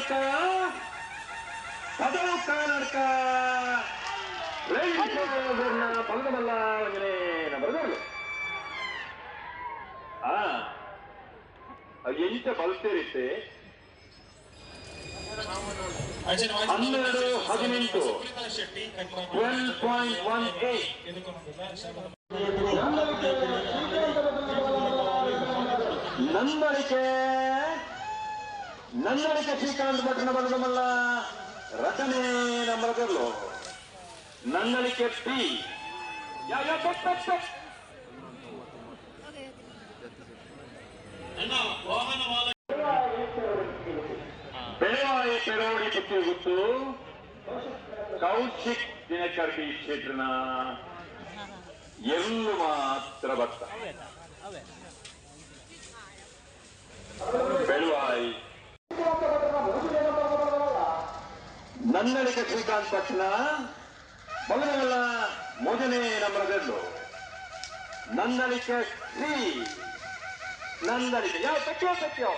ಕಾನಡ್ಕ ಪದವು ಕಾನಡ್ಕ ಪಲ್ಲಮಲ್ಲ ಅದು ಎಂತ ಬಲ್ತೇರಿತ್ತೆ ಹನ್ನೆರಡು ಹದಿನೆಂಟು. Twelve point one eight Nandalike Nandalike Srikanth ಭಟ್ನ ಬಲದಮಲ್ಲ ರಚನೆ ನಮ್ಮದಲ್ಲೋ ನಂದಳಿಕೆ ಪಿ ಬೆಳವಾಯಿ ಪೆರೋಡಿ ಗುತ್ತು ಕೌಶಿಕ್ ದಿನಕರ್ಡಿ ಕ್ಷೇತ್ರನ ಎಲ್ಲೂ ಮಾತ್ರ ಭಕ್ತ. ಬೆಳುವಾಯಿ ನನ್ನಳಿಕೆ ಶ್ರೀಕಾಂತ್ ಪಟ್ನ. ಮೊದಲೆಲ್ಲ ನಮ್ಮ ನಂಬರದಲ್ಲೂ ನನ್ನಳಿಕೆ ಶ್ರೀ ನಂದಳಿಕೆ ಯಾವ ಸತ್ಯೋ ಸತ್ಯೋ?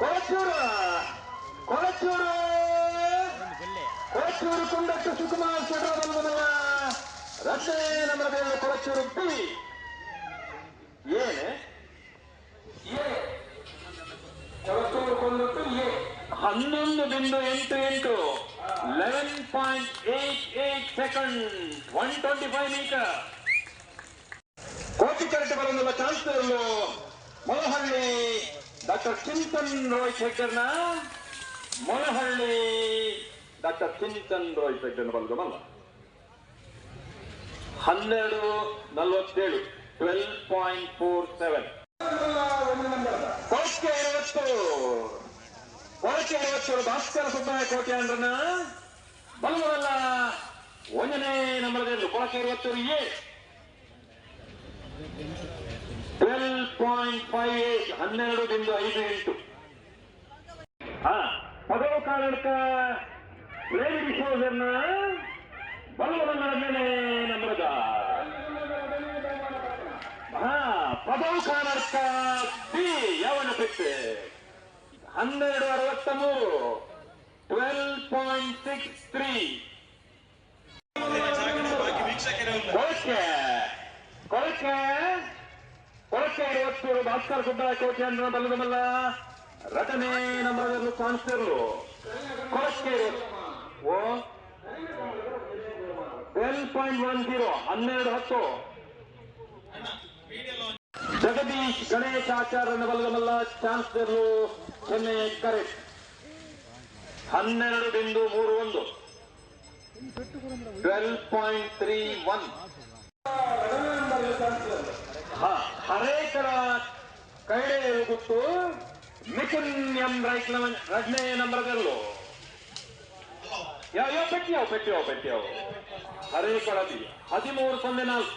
ಕೊಳಚೂರು ಕೊಳಚೂರು ಕೊಳಚೂರು ಕುಂಡಕ್ಕೆ ಸುಕುಮಾರ್ ಶೆಟ್ರ ರಕ್ಷಣೆ ರಚನೆ ನಮ್ಮದಲ್ಲಿ ಕೊಳಚೂರು ಪಿ ಏನೆ ಕೊಳಚೂರು ಕುಂಡಟ್ಟು ಎ ಹನ್ನೊಂದು ಬಿಂದು ಎಂಟು ಎಂಟು. Eleven point eight eight second one twenty five metre ಕೋಟಿ ಕರೆಕ್ಟ್ ಬರೋದಿಲ್ಲ ಚಾನ್ಸ್ ಮೊಲಹಳ್ಳಿ ಡಾಕ್ಟರ್ ಚಿಂತನ್ ರೋಹಿತ್ನ ಮೊಲಹಳ್ಳಿ ಡಾಕ್ಟರ್ ಚಿಂತನ್ ರೋಹಿತ್ ಬಲ್ದು ಬಲ್ಲ ಹನ್ನೆರಡು ನಲವತ್ತೇಳು twelve point four seven Kolake ಐವತ್ತು. ಕೊಳಕೆ ಐವತ್ತೇಳು ಭಾಸ್ಕರ ಸುಬ್ಬಯ್ಯ ಕೋಟೆ ಅಂದ್ರನ? ಬಲ್ಲದಲ್ಲ ಒಂದನೇ ನಂಬರ್ದಲ್ಲಿ ಕೊಳಕೆ ಐವತ್ತೇಳು A. Twelve point five eight ಹನ್ನೆರಡು ಬಿಂದು ಐದು ಎಂಟು. ಹಾ ಪದವ ಕಾರಣಕ್ಕ ಲೇಡಿ ಡಿಸೋಜರ್ನ ಬಲವನ್ನ ಮೇಲೆ ನಮ್ರದ ಹಾ ಪದವು ಕಾರಣಕ್ಕ ಬಿ, ಯಾವನ ಪೆಟ್ಟೆ ಹನ್ನೆರಡು ಅರವತ್ತ ಮೂರು twelve point six three Kolake Kolake ಐವತ್ತೂರು Bhaskar ಗುಡ್ಡ ಕೋಟೆ ಅಂದ್ರೆ ಬಲ್ಲದಮಲ್ಲ ರಟನೆ ನಮ್ಮದನ್ನು ಕಾಣಿಸ್ತಿರ್ಲು ಕೊಳಕೆ ಓ. ಟ್ವೆಲ್ ಪಾಯಿಂಟ್ ಒನ್ ಜೀರೋ ಹನ್ನೆರಡು ಹತ್ತು. ಜಗದೀಶ್ ಗಣೇಶ್ ಆಚಾರ್ಯನ ಬಲ್ಲದಮಲ್ಲ ಚಾನ್ಸ್ಲರ್ಲು ಚೆನ್ನೈ ಕರೆಕ್ಟ್ ಹನ್ನೆರಡು ಬಿಂದು ಮೂರು ಒಂದು. Point three one. ಹರೇಕರ ಕೈಡೆ ಗುಟ್ಟು ಮಿಥುನ್ ಎಂ ರೈಟ್ ರಡ್ನೆ ನಂಬರ್ಗಲ್ಲು. ಯಾವ ಯಾವ ಪೆಟ್ಟಿಯಾವ್ ಪೆಟ್ಟಿಯಾವ್ ಪೆಟ್ಟಿಯಾವ್ ಹರೇಕರ ಹದಿಮೂರು ಸೊನ್ನೆ ನಾಲ್ಕು.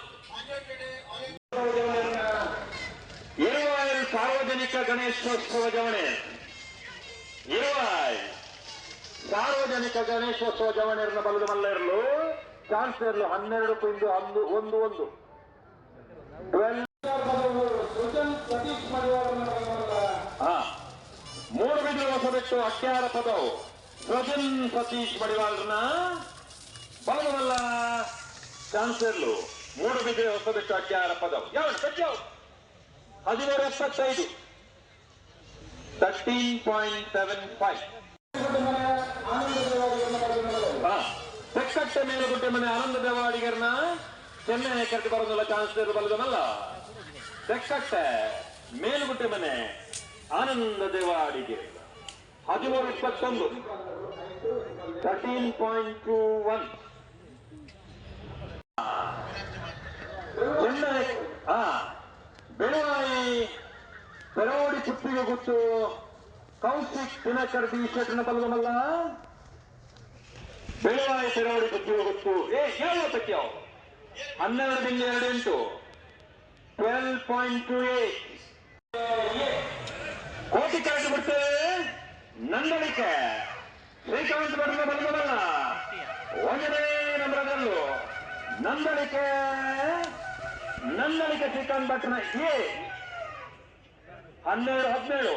ಇರುವಾಯಲ್ ಸಾರ್ವಜನಿಕ ಗಣೇಶೋತ್ಸವ ಜವಣೆ. ಇರುವಾಯ್ ಸಾರ್ವಜನಿಕ ಗಣೇಶೋತ್ಸವ ಜವಣೆರನ್ನ ಬಲ್ಲದು ಮಲ್ಲೆರಲು ಚಾನ್ಸ್ ಇರಲು. ಹನ್ನೆರಡು ಬಿಂದು ಒಂದು ಒಂದು ಒಂದು. ಮೂರು ಬಿದ್ದು ಹೊಸ ಬಿಟ್ಟು ಅಖ್ಯಾರ ಪದವು. ಸೃಜನ್ ಸತೀಶ್ ಮಡಿವಾಳ್ರನ್ನ ಬಲದಲ್ಲ ಇರಲು. ಮೂರು ಬಿದ್ದು ಹೊಸ ಬಿಟ್ಟು ಅಖ್ಯಾರ ಪದವು. ಯಾವ ಯಾವ ಹದಿಮೂರು ಎಪ್ಪತ್ತೈದು thirteen point seven five Tekkatte Melugutte ಮನೆ ಆನಂದ ದೇವಾಡಿಗರ್ನ ಚೆನ್ನೈ ಕರೆದು ಬರೋದಿಲ್ಲ ಚಾನ್ಸ್ ಬಲ್ಲದನಲ್ಲ ತೆಕ್ಕಟ್ಟೆ ಮೇಲುಗುಟ್ಟೆ ಮನೆ ಆನಂದ ದೇವಾಡಿಗೆ ಹದಿಮೂರು ಇಪ್ಪತ್ತೊಂದು. Thirteen point two one Chennai ಹಾ ಬೆಳವಾಯಿ ಪೆರೋಡಿ ಗೊತ್ತು. ಕೌಶಿಕ್ ದಿನಕರ್ ಬಿ ಶೆಟ್ನ ಬಲ್ಲದನಲ್ಲ ಬೆಳವಾಯಿ ಪೆರೋಡಿ ಗೊತ್ತು. ಗುಟ್ಟು ಏ ಹೇಳುವ ಪೆಟ್ಟಿಯಾವ್ ಹನ್ನೆರಡು ಬಿಂದು ಎರಡು ಎಂಟು. Twelve point two eight. ಕೋಟಿ ಕರೆಕ್ಟ್ ಬಿಡ್ತೇವೆ ನಂದಳಿಕೆ ಶ್ರೀಕಾಂತ್ ಬಡದ ಬಲ್ಲದಲ್ಲ ಒಂದನೇ ನಂಬರದಲ್ಲೂ ನಂದಳಿಕೆ ನಂದಳಿಕೆ ಶ್ರೀಕಾಂತ್ ಭಟ್ನ ಎ ಹನ್ನೆರಡು ಹದಿನೇಳು.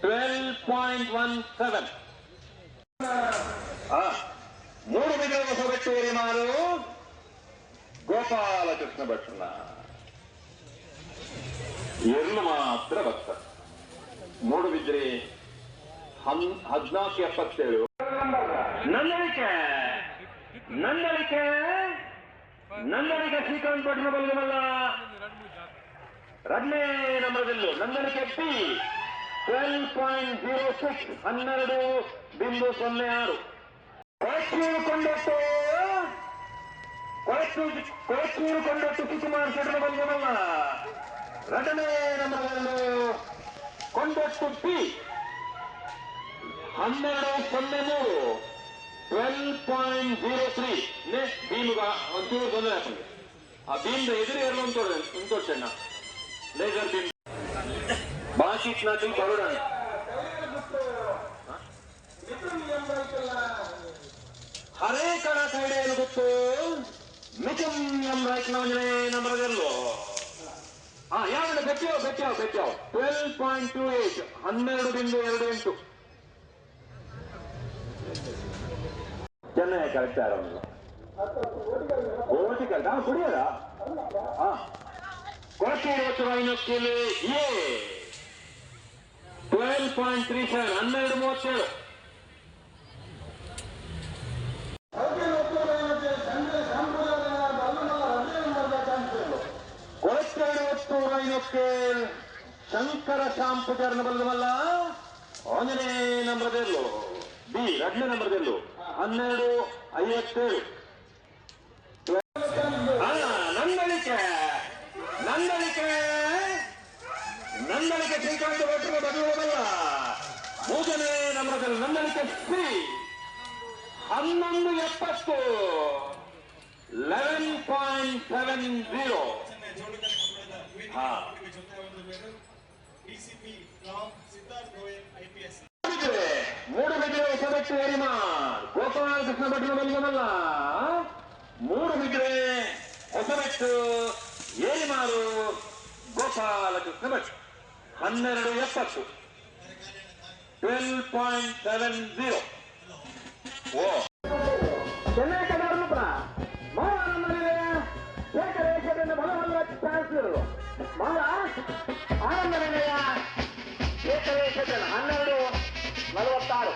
ಟ್ವೆಲ್ ಪಾಯಿಂಟ್ ಒನ್ ಸೆವೆನ್ ಮೂರು ಬಿದ್ರೆ ಹೊಸ ಬೆಟ್ಟೂರಿ ಮಾರು. ಗೋಪಾಲಕೃಷ್ಣ ಭಟ್ನ. ಎರಡು ಮಾತ್ರ ಭಕ್ತ. ಹನ್, ಹದಿನಾಲ್ಕು ಎಪ್ಪತ್ತೇಳು. ನನ್ನಳಿಕೆ ನನ್ನಳಿಕೆ ನನ್ನಳಿಕೆ ಶ್ರೀಕಾಂತ್ ಭಟ್ನ ಬಲ್ಲವಲ್ಲ ಎರಡನೇ ನಂಬರದಲ್ಲೂ ನನ್ನಳಿಕೆ P twelve point zero six ಹನ್ನೆರಡು, ಬಿಂದು ಸೊನ್ನೆ ಆರು. ಕೊಳಚೂರು ಕೊಂಡೊಟ್ಟು ಕೊಳಚೂರು ಕೊಳಚೂರು ಕೊಂಡೊಟ್ಟು ಸುಕುಮಾರ್ ಶೆಟ್ಟರ ಬಲ್ಲವಲ್ಲ ರಟನೆ ನಂಬರದಲ್ಲೂ ಕೊಂಡೊಟ್ಟು ಪಿ. ಹನ್ನೆರಡು, ಸೊನ್ನೆ ಮೂರು. ಟ್ವೆಲ್ ಪಾಯಿಂಟ್ ಜೀರೋ ತ್ರೀ ನೇ ಬೀಮ್ಗ ಒಂಚೂರು ತೊಂದರೆ ಆಗ್ತದೆ. ಆ ಬೀಮ್ದ ಎದುರು ಎರಡು ಒಂದು ತೋಡ್ಸಣ್ಣ ಲೇಸರ್ ಭೀಮ್ ಬಾಕಿತ್ ನಾಟಿ ಬರೋಣ ಹರೇ ಕಣ ಕೈಡೆಯಲ್ಲಿ ಗೊತ್ತು ಮಿಚಂ ಎಂಬ ರೈಟ್ ನವನೇ ನಂಬರದಲ್ಲೂ ಹಾ ಯಾವ ಬೆಚ್ಚೋ ಬೆಚ್ಚೋ ಬೆಚ್ಚೋ ಟ್ವೆಲ್ ಪಾಯಿಂಟ್ ಟೂ ಏಟ್ ಹನ್ನೆರಡು ಬಿಂದು ಎರಡು ಎಂಟು ಚೆನ್ನೈ ಕರೆಕ್ಟ್ ಆರವಲ್ಲ ಓಟಿಕಲ್ ನಾವು ಕುಡಿಯೋದ ಹಾ ಕೊರತೆ ಇರುವತ್ತು ಐನಕ್ಕಿಲಿ A twelve point three seven ಹನ್ನೆರಡು ಮೂವತ್ತೇಳು ಕೊರತೆ ಇರುವತ್ತು ಐನಕ್ಕೆ ಶಂಕರ ಶಾಂಪುಚರಣ ಬಲ್ಲವಲ್ಲ ಆಂಜನೇಯ ನಂಬರದಲ್ಲೂ ಬಿ ಎರಡನೇ ನಂಬರದಲ್ಲೂ ಹನ್ನೆರಡು ಐವತ್ತೇಳು ಆ, ನಂದಳಿಕೆ ನಂದಳಿಕೆ ನಂದಳಿಕೆ ಶ್ರೀಕಾಂತ ಭಟ್ರು ಬದುಕುವುದಲ್ಲ ಮೂರನೇ ನಂಬರದಲ್ಲಿ ನಂದನಿಕೆ ಶ್ರೀ ಹನ್ನೊಂದು ಎಪ್ಪತ್ತು. ಲೆವೆನ್ ಪಾಯಿಂಟ್ ಸೆವೆನ್ ಜೀರೋ ಹಾ. ಮೂರು ಬಿದ್ರೆ ಹೊಸಬೆಟ್ಟು ಹರಿಮಾ ಗೋಪಾಲ ಕೃಷ್ಣ ಭಟ್ರು ಬಲ್ಲಿಗಮಲ್ಲ ಮೂರು ಬಿದ್ರೆ ಹೊಸಬೆಟ್ಟು ಏರಿಮಾರು ಗೋಪಾಲಕೃಷ್ಣ ಭಟ್. ಹನ್ನೆರಡು ಎಪ್ಪತ್ತು. Twelve point seven zero O. ಹನ್ನೆರಡು ನಲವತ್ತಾರು.